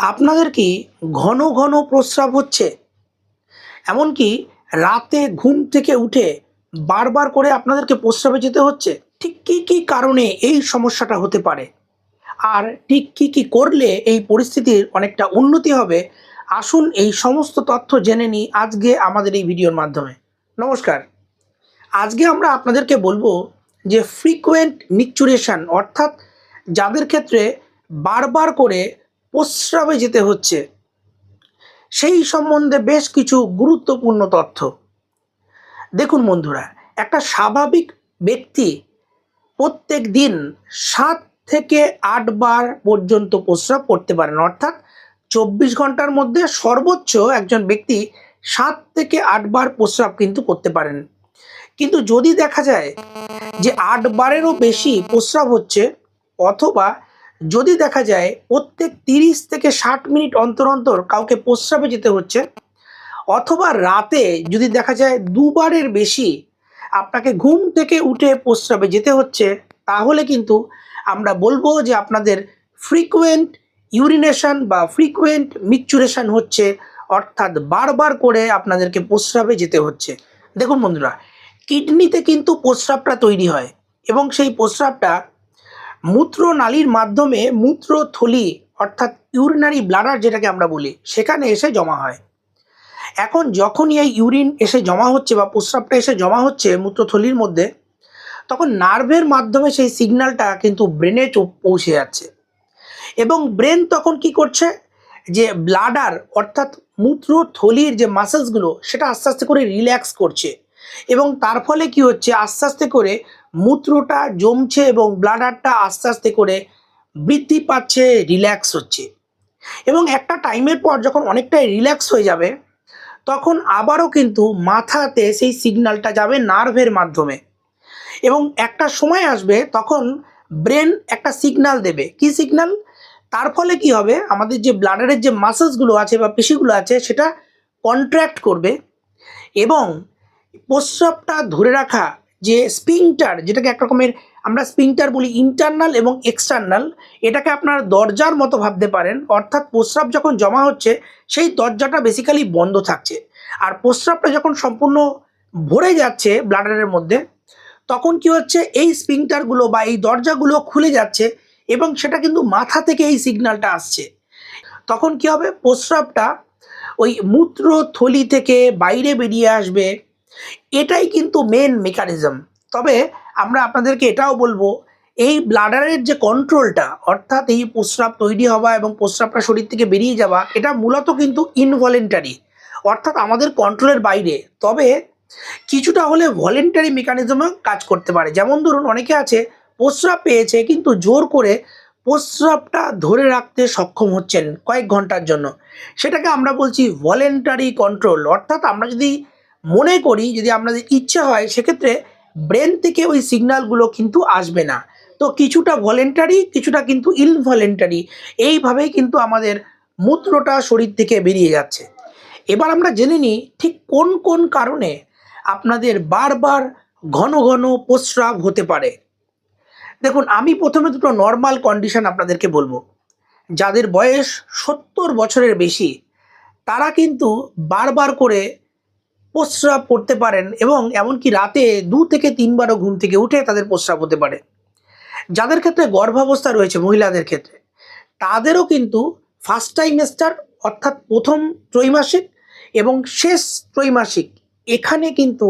আপনাদের কি ঘন ঘন প্রস্রাব হচ্ছে। এমনকি রাতে ঘুম থেকে উঠে বারবার করে আপনাদেরকে প্রস্রাবে যেতে হচ্ছে। ঠিক কী কী কারণে এই সমস্যাটা হতে পারে? আর ঠিক কী কী করলে এই পরিস্থিতির অনেকটা উন্নতি হবে? আসুন এই সমস্ত তথ্য জেনে নিই আজকে আমাদের এই ভিডিওর মাধ্যমে। নমস্কার। আজকে আমরা আপনাদেরকে বলব যে ফ্রিকোয়েন্ট মিকচুরেশন অর্থাৎ যাদের ক্ষেত্রে বারবার করে প্রস্রাবে যেতে হচ্ছে। সেই সম্বন্ধে বেশ কিছু গুরুত্বপূর্ণ তথ্য। দেখুন বন্ধুরা, একটা স্বাভাবিক ব্যক্তি প্রত্যেক দিন সাত থেকে আট বার পর্যন্ত প্রস্রাব করতে পারেন। অর্থাৎ চব্বিশ ঘণ্টার মধ্যে সর্বোচ্চ একজন ব্যক্তি সাত থেকে আট বার প্রস্রাব কিন্তু করতে পারেন। কিন্তু যদি দেখা যায় যে আট বারেরও বেশি প্রস্রাব হচ্ছে, অথবা যদি দেখা যায় প্রত্যেক তিরিশ থেকে ষাট মিনিট অন্তর অন্তর কাউকে প্রস্রাবে যেতে হচ্ছে, অথবা রাতে যদি দেখা যায় দুবারের বেশি আপনাকে ঘুম থেকে উঠে প্রস্রাবে যেতে হচ্ছে, তাহলে কিন্তু আমরা বলব যে আপনাদের ফ্রিকুয়েন্ট ইউরিনেশন বা ফ্রিকুয়েন্ট মিকচুরেশন হচ্ছে, অর্থাৎ বারবার করে আপনাদেরকে প্রস্রাবে যেতে হচ্ছে। দেখুন বন্ধুরা, কিডনিতে কিন্তু প্রস্রাবটা তৈরি হয় এবং সেই প্রস্রাবটা মূত্রনালীর মাধ্যমে মূত্রথলি, অর্থাৎ ইউরিনারি ব্লাডার যেটাকে আমরা বলি, সেখানে এসে জমা হয়। এখন যখনই এই ইউরিন এসে জমা হচ্ছে বা প্রস্রাবটা এসে জমা হচ্ছে মূত্রথলির মধ্যে, তখন নার্ভের মাধ্যমে সেই সিগন্যালটা কিন্তু ব্রেনে পৌঁছে যাচ্ছে। এবং ব্রেন তখন কি করছে? যে ব্লাডার, অর্থাৎ মূত্রথলির যে মাসেলসগুলো, সেটা আস্তে আস্তে করে রিল্যাক্স করছে। এবং তার ফলে কি হচ্ছে? আস্তে আস্তে করে মূত্রটা জমছে এবং ব্লাডারটা আস্তে আস্তে করে বৃদ্ধি পাচ্ছে রিল্যাক্স হচ্ছে। এবং একটা টাইমের পর যখন অনেকটাই রিল্যাক্স হয়ে যাবে, তখন আবারও কিন্তু মাথাতে সেই সিগন্যালটা যাবে নার্ভের মাধ্যমে। এবং একটা সময় আসবে তখন ব্রেন একটা সিগন্যাল দেবে। কি সিগন্যাল তার ফলে কি হবে? আমাদের যে ব্লাডারের যে মাসেলসগুলো আছে বা পেশিগুলো আছে, সেটা কন্ট্র্যাক্ট করবে এবং প্রস্রাবটা ধরে রাখা যে স্পিংটার যেটাকে এক রকমের আমরা স্পিংটার বলি ইন্টারনাল এবং এক্সটার্নাল এটাকে আপনার দরজার মতো ভাবতে পারেন। অর্থাৎ প্রস্রাব যখন জমা হচ্ছে, সেই দরজাটা বেসিক্যালি বন্ধ থাকছে। আর প্রস্রাবটা যখন সম্পূর্ণ ভরে যাচ্ছে ব্লাডারের মধ্যে, তখন কি হচ্ছে, এই স্পিংটারগুলো বা এই দরজাগুলো খুলে যাচ্ছে এবং সেটা কিন্তু মাথা থেকে এই সিগন্যালটা আসছে। তখন কি হবে, প্রস্রাবটা ওই মূত্রথলি থেকে বাইরে বেরিয়ে আসবে। এটাই কিন্তু মেন মেকানিজম তবে আমরা আপনাদেরকে এটাও বলব, এই ব্লাডারের যে কন্ট্রোলটা অর্থাৎ এই প্রস্রাব তৈরি হওয়া এবং প্রস্রাবটা শরীর থেকে বেরিয়ে যাওয়া, এটা মূলত কিন্তু ইনভলেন্টারি অর্থাৎ আমাদের কন্ট্রোলের বাইরে। তবে কিছুটা হলে ভলেন্টারি মেকানিজমও কাজ করতে পারে। যেমন ধরুন, অনেকে আছে, প্রস্রাব পেয়েছে কিন্তু জোর করে প্রস্রাবটা ধরে রাখতে সক্ষম হচ্ছেন কয়েক ঘণ্টার জন্য। সেটাকে আমরা বলছি ভলেন্টারি কন্ট্রোল অর্থাৎ আমরা যদি মনে করি যদি আপনাদের ইচ্ছা হয়, সেক্ষেত্রে ব্রেন থেকে ওই সিগন্যালগুলো কিন্তু আসবে না। তো কিছুটা ভলেন্টারি কিছুটা কিন্তু ইনভলেন্টারি এইভাবেই কিন্তু আমাদের মূত্রটা শরীর থেকে বেরিয়ে যাচ্ছে। এবার আমরা জেনে নিই ঠিক কোন কোন কারণে আপনাদের বারবার ঘন ঘন প্রস্রাব হতে পারে। দেখুন, আমি প্রথমে দুটো নর্মাল কন্ডিশন আপনাদেরকে বলব। যাদের বয়স সত্তর বছরের বেশি, তারা কিন্তু বারবার করে প্রস্রাব করতে পারেন এবং এমনকি রাতে দু থেকে তিনবারও ঘুম থেকে উঠে তাদের প্রস্রাব হতে পারে। যাদের ক্ষেত্রে গর্ভাবস্থা রয়েছে মহিলাদের ক্ষেত্রে, তাদেরও কিন্তু ফার্স্ট টাইমেস্টার অর্থাৎ প্রথম ত্রৈমাসিক এবং শেষ ত্রৈমাসিক এখানে কিন্তু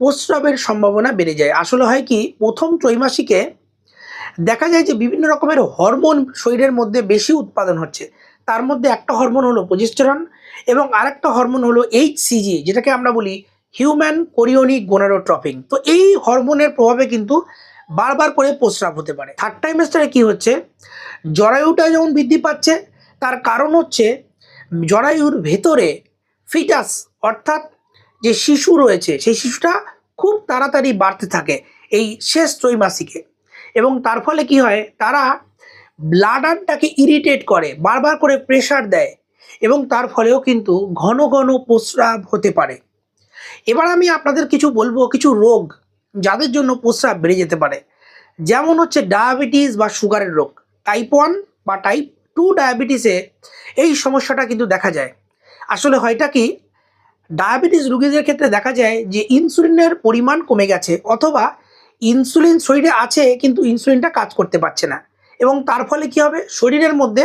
প্রস্রাবের সম্ভাবনা বেড়ে যায়। আসলে হয় কি, প্রথম ত্রৈমাসিকে দেখা যায় যে বিভিন্ন রকমের হরমোন শরীরের মধ্যে বেশি উৎপাদন হচ্ছে। তার মধ্যে একটা হরমোন হলো প্রজেস্টেরন এবং আরেকটা হরমোন হলো এইচসিজি যেটাকে আমরা বলি হিউম্যান কোরিওনিক গোনারোট্রপিং তো এই হরমোনের প্রভাবে কিন্তু বারবার করে প্রস্রাব হতে পারে। থার্ড টাইমেস্টারে কি হচ্ছে? জরায়ুটা যেমন বৃদ্ধি পাচ্ছে। তার কারণ হচ্ছে জরায়ুর ভেতরে ফিটাস, অর্থাৎ যে শিশু রয়েছে, সেই শিশুটা খুব তাড়াতাড়ি বাড়তে থাকে এই শেষ ত্রৈমাসিকে। এবং তার ফলে কি হয়? তারা ব্লাডারটাকে ইরিটেট করে, বারবার করে প্রেশার দেয় এবং তার ফলেও কিন্তু ঘন ঘন প্রস্রাব হতে পারে। এবার আমি আপনাদের কিছু বলব কিছু রোগ যাদের জন্য প্রস্রাব বেড়ে যেতে পারে। যেমন হচ্ছে ডায়াবেটিস বা সুগারের রোগ। টাইপ ওয়ান বা টাইপ টু ডায়াবেটিসে এই সমস্যাটা কিন্তু দেখা যায়। আসলে হয়টা কি? ডায়াবেটিস রোগীদের ক্ষেত্রে দেখা যায় যে ইনসুলিনের পরিমাণ কমে গেছে অথবা ইনসুলিন শরীরে আছে কিন্তু ইনসুলিনটা কাজ করতে পারছে না। এবং তার ফলে কি হবে? শরীরের মধ্যে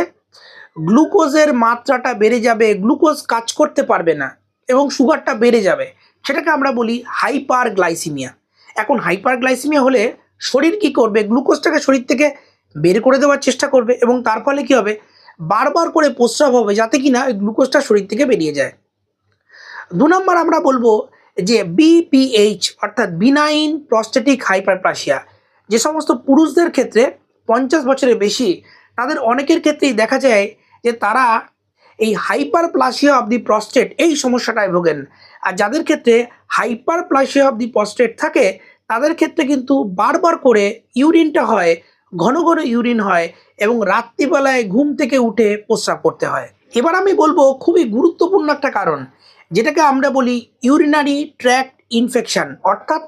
গ্লুকোজের মাত্রাটা বেড়ে যাবে, গ্লুকোজ কাজ করতে পারবে না এবং সুগারটা বেড়ে যাবে। সেটাকে আমরা বলি হাইপার গ্লাইসিমিয়া এখন হাইপার গ্লাইসিমিয়া হলে শরীর কি করবে? গ্লুকোজটাকে শরীর থেকে বের করে দেওয়ার চেষ্টা করবে এবং তার ফলে কি হবে? বারবার করে প্রস্রাব হবে যাতে কিনা ওই গ্লুকোজটা শরীর থেকে বেরিয়ে যায়। দু নম্বর আমরা বলব যে বিপিএইচ অর্থাৎ বিনাইন প্রস্টেটিক হাইপারপ্লাসিয়া যে সমস্ত পুরুষদের ক্ষেত্রে পঞ্চাশ বছরের বেশি, তাদের অনেকের ক্ষেত্রেই দেখা যায় যে তারা এই hyperplasia of the prostate এই সমস্যাটায় ভোগেন। আর যাদের ক্ষেত্রে hyperplasia of the prostate থাকে, তাদের ক্ষেত্রে কিন্তু বারবার করে ইউরিনটা হয়, ঘন ঘন ইউরিন হয় এবং রাত্রিবেলায় ঘুম থেকে উঠে প্রস্রাব করতে হয়। এবার আমি বলব খুবই গুরুত্বপূর্ণ একটা কারণ, যেটাকে আমরা বলি ইউরিনারি ট্র্যাক্ট ইনফেকশন, অর্থাৎ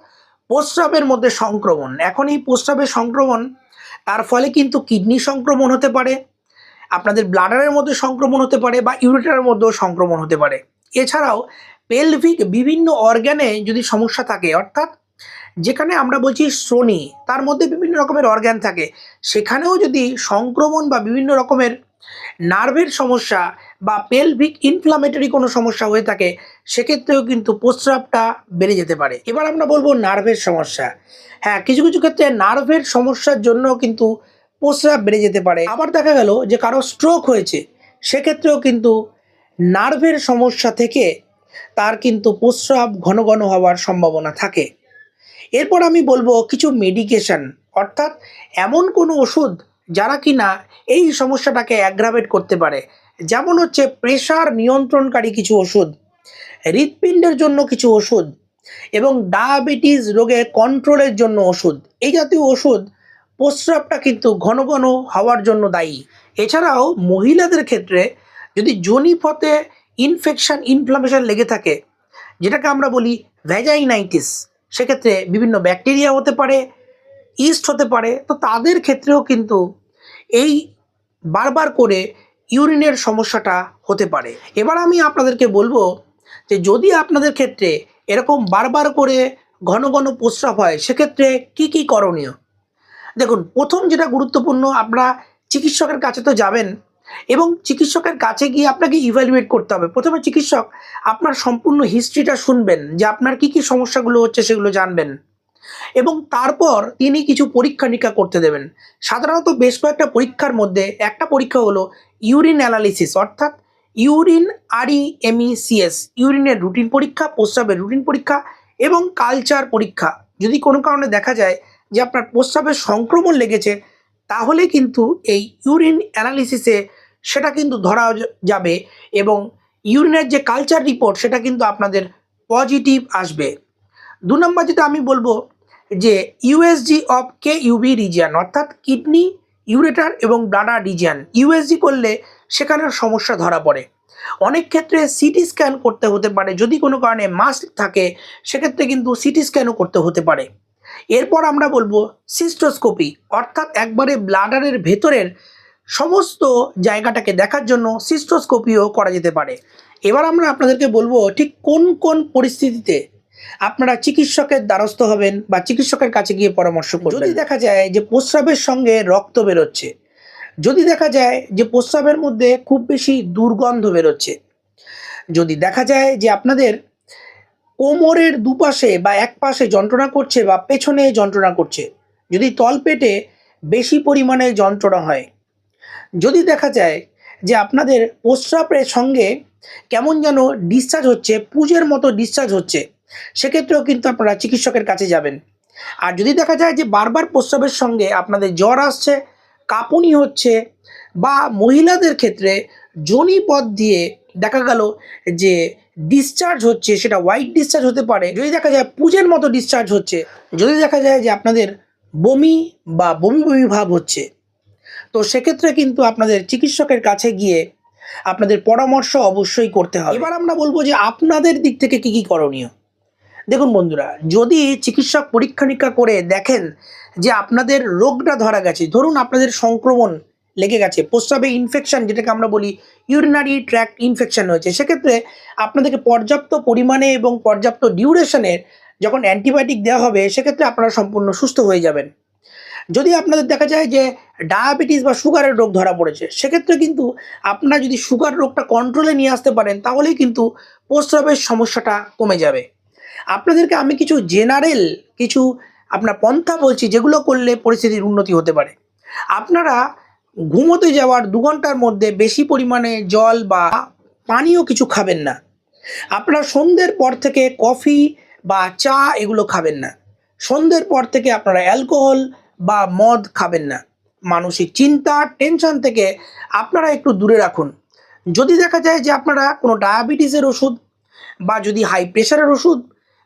প্রস্রাবের মধ্যে সংক্রমণ। এখন এই প্রস্রাবের সংক্রমণ তার ফলে কিন্তু কিডনি সংক্রমণ হতে পারে, আপনাদের ব্লাডারের মধ্যে সংক্রমণ হতে পারে বা ইউরেটারের মধ্যেও সংক্রমণ হতে পারে। এছাড়াও পেলভিক বিভিন্ন অর্গ্যানে যদি সমস্যা থাকে, অর্থাৎ যেখানে আমরা বলছি শ্রোণী, তার মধ্যে বিভিন্ন রকমের অর্গ্যান থাকে, সেখানেও যদি সংক্রমণ বা বিভিন্ন রকমের নার্ভের সমস্যা বা পেলভিক ইনফ্লামেটরি কোনো সমস্যা হয়ে থাকে, সেক্ষেত্রেও কিন্তু প্রস্রাবটা বেড়ে যেতে পারে। এবার আমরা বলব নার্ভের সমস্যা। হ্যাঁ কিছু কিছু ক্ষেত্রে নার্ভের সমস্যার জন্য কিন্তু প্রস্রাব বেড়ে যেতে পারে। আবার দেখা গেল যে কারও স্ট্রোক হয়েছে, সেক্ষেত্রেও কিন্তু নার্ভের সমস্যা থেকে তার কিন্তু প্রস্রাব ঘন ঘন হওয়ার সম্ভাবনা থাকে। এরপর আমি বলব কিছু মেডিকেশন অর্থাৎ এমন কোনো ওষুধ যারা কিনা এই সমস্যাটাকে অ্যাগ্রাভেট করতে পারে। যেমন হচ্ছে প্রেশার নিয়ন্ত্রণকারী কিছু ওষুধ, হৃৎপিণ্ডের জন্য কিছু ওষুধ এবং ডায়াবেটিস রোগে কন্ট্রোলের জন্য ওষুধ। এই জাতীয় ওষুধ প্রস্রাবটা কিন্তু ঘন ঘন হওয়ার জন্য দায়ী। এছাড়াও মহিলাদের ক্ষেত্রে যদি জনিপথে ইনফেকশান ইনফ্লামেশন লেগে থাকে, যেটাকে আমরা বলি ভ্যাজাইনাইটিস সেক্ষেত্রে বিভিন্ন ব্যাকটেরিয়া হতে পারে ইস্ট হতে পারে, তো তাদের ক্ষেত্রেও কিন্তু এই বারবার করে ইউরিনের সমস্যাটা হতে পারে। এবার আমি আপনাদেরকে বলব যে যদি আপনাদের ক্ষেত্রে এরকম বারবার করে ঘন ঘন প্রস্রাব হয়, সেক্ষেত্রে কি কি করণীয়? দেখুন, প্রথম যেটা গুরুত্বপূর্ণ, আপনারা চিকিৎসকের কাছে তো যাবেন এবং চিকিৎসকের কাছে গিয়ে আপনাকে ইভ্যালুয়েট করতে হবে। প্রথমে চিকিৎসক আপনার সম্পূর্ণ হিস্ট্রিটা শুনবেন যে আপনার কি কি সমস্যাগুলো হচ্ছে সেগুলো জানবেন। এবং তারপর তিনি কিছু পরীক্ষা নিরীক্ষা করতে দেবেন। সাধারণত বেশ কয়েকটা পরীক্ষার মধ্যে একটা পরীক্ষা হলো ইউরিন অ্যানালিসিস অর্থাৎ urine R E M E C S ইউরিনের routine পরীক্ষা, প্রস্রাবের রুটিন পরীক্ষা এবং কালচার পরীক্ষা। যদি কোনো কারণে দেখা যায় যে আপনার প্রস্রাবের সংক্রমণ লেগেছে, তাহলে কিন্তু এই ইউরিন অ্যানালিসিসে সেটা কিন্তু ধরা যাবে এবং ইউরিনের যে কালচার রিপোর্ট সেটা কিন্তু আপনাদের পজিটিভ আসবে। দু নম্বর যেটা আমি বলব যে USG of K UV region অর্থাৎ কিডনি ইউরেটার এবং ব্লাডার রিজিয়ান ইউএসজি করলে সেখানে সমস্যা ধরা পড়ে। অনেক ক্ষেত্রে সিটি স্ক্যান করতে হতে পারে, যদি কোনো কারণে মাস্ক থাকে, সেক্ষেত্রে কিন্তু সিটি স্ক্যানও করতে হতে পারে। এরপর আমরা বলব সিস্টোস্কোপি অর্থাৎ একবারে ব্লাডারের ভেতরের সমস্ত জায়গাটাকে দেখার জন্য সিস্টোস্কোপিও করা যেতে পারে। এবার আমরা আপনাদেরকে বলব ঠিক কোন কোন পরিস্থিতিতে আপনারা চিকিৎসকের দ্বারস্থ হবেন বা চিকিৎসকের কাছে গিয়ে পরামর্শ করবেন। যদি দেখা যায় যে প্রস্রাবের সঙ্গে রক্ত বেরোচ্ছে যদি দেখা যায় যে প্রস্রাবের মধ্যে খুব বেশি দুর্গন্ধ বেরোচ্ছে যদি দেখা যায় যে আপনাদের কোমরের দুপাশে বা এক পাশে যন্ত্রণা করছে বা পেছনে যন্ত্রণা করছে যদি তলপেটে বেশি পরিমাণে যন্ত্রণা হয় যদি দেখা যায় যে আপনাদের প্রস্রাবের সঙ্গে কেমন যেন ডিসচার্জ হচ্ছে পুজের মতো ডিসচার্জ হচ্ছে সেক্ষেত্রেও কিন্তু আপনারা চিকিৎসকের কাছে যাবেন। আর যদি দেখা যায় যে বারবার প্রস্রাবের সঙ্গে আপনাদের জ্বর আসছে কাঁপুনি হচ্ছে বা মহিলাদের ক্ষেত্রে যোনিপথ দিয়ে দেখা গেল যে ডিসচার্জ হচ্ছে সেটা হোয়াইট ডিসচার্জ হতে পারে। যদি দেখা যায় পুজের মতো ডিসচার্জ হচ্ছে যদি দেখা যায় যে আপনাদের বমি বা বমি বমি ভাব হচ্ছে তো সেক্ষেত্রে কিন্তু আপনাদের চিকিৎসকের কাছে গিয়ে আপনাদের পরামর্শ অবশ্যই করতে হবে। এবার আমরা বলব যে আপনাদের দিক থেকে কি কি করণীয়? দেখুন বন্ধুরা, যদি চিকিৎসক পরীক্ষা নিরীক্ষা করে দেখেন যে আপনাদের রোগটা ধরা গেছে, ধরুন আপনাদের সংক্রমণ লেগে গেছে, প্রস্রাবে ইনফেকশন যেটাকে আমরা বলি ইউরিনারি ট্র্যাক্ট ইনফেকশন হয়েছে, সেক্ষেত্রে আপনাদেরকে পর্যাপ্ত পরিমাণে এবং পর্যাপ্ত ডিউরেশনের যখন অ্যান্টিবায়োটিক দেওয়া হবে, সেক্ষেত্রে আপনারা সম্পূর্ণ সুস্থ হয়ে যাবেন। যদি আপনাদের দেখা যায় যে ডায়াবেটিস বা সুগারের রোগ ধরা পড়েছে, সেক্ষেত্রে কিন্তু আপনারা যদি সুগার রোগটা কন্ট্রোলে নিয়ে আসতে পারেন, তাহলেই কিন্তু প্রস্রাবের সমস্যাটা কমে যাবে। আপনাদেরকে আমি কিছু জেনারেল কিছু আপনার পন্থা বলছি, যেগুলো করলে পরিস্থিতির উন্নতি হতে পারে। আপনারা ঘুমোতে যাওয়ার দু ঘণ্টার মধ্যে বেশি পরিমাণে জল বা পানীয় কিছু খাবেন না। আপনারা সন্ধ্যের পর থেকে কফি বা চা এগুলো খাবেন না। সন্ধ্যের পর থেকে আপনারা অ্যালকোহল বা মদ খাবেন না। মানসিক চিন্তা টেনশন থেকে আপনারা একটু দূরে রাখুন। যদি দেখা যায় যে আপনারা কোনো ডায়াবেটিসের ওষুধ বা যদি হাই প্রেশারের ওষুধ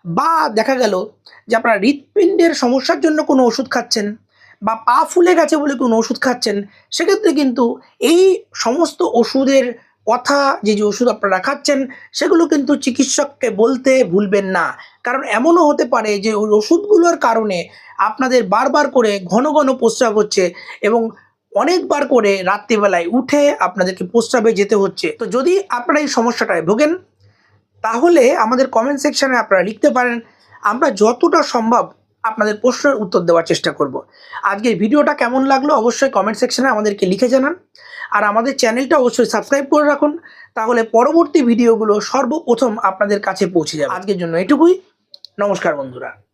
বা দেখা গেল যে আপনারা হৃৎপিণ্ডের সমস্যার জন্য কোনো ওষুধ খাচ্ছেন বা পা ফুলে গেছে বলে কোনো ওষুধ খাচ্ছেন, সেক্ষেত্রে কিন্তু এই সমস্ত ওষুধের কথা, যে যে ওষুধ আপনারা খাচ্ছেন, সেগুলো কিন্তু চিকিৎসককে বলতে ভুলবেন না। কারণ এমনও হতে পারে যে ওই ওষুধগুলোর কারণে আপনাদের বারবার করে ঘন ঘন প্রস্রাব হচ্ছে এবং অনেকবার করে রাত্রিবেলায় উঠে আপনাদেরকে প্রস্রাবে যেতে হচ্ছে। তো যদি আপনারা এই সমস্যাটায় ভোগেন তাহলে আমাদের কমেন্ট সেকশানে আপনারা লিখতে পারেন। আমরা যতটা সম্ভব আপনাদের প্রশ্নের উত্তর দেওয়ার চেষ্টা করব। আজকের ভিডিওটা কেমন লাগল অবশ্যই কমেন্ট সেকশানে আমাদেরকে লিখে জানান। আর আমাদের চ্যানেলটা অবশ্যই সাবস্ক্রাইব করে রাখুন। তাহলে পরবর্তী ভিডিওগুলো সর্বপ্রথম আপনাদের কাছে পৌঁছে যাবে। আজকের জন্য এটুকুই। নমস্কার বন্ধুরা।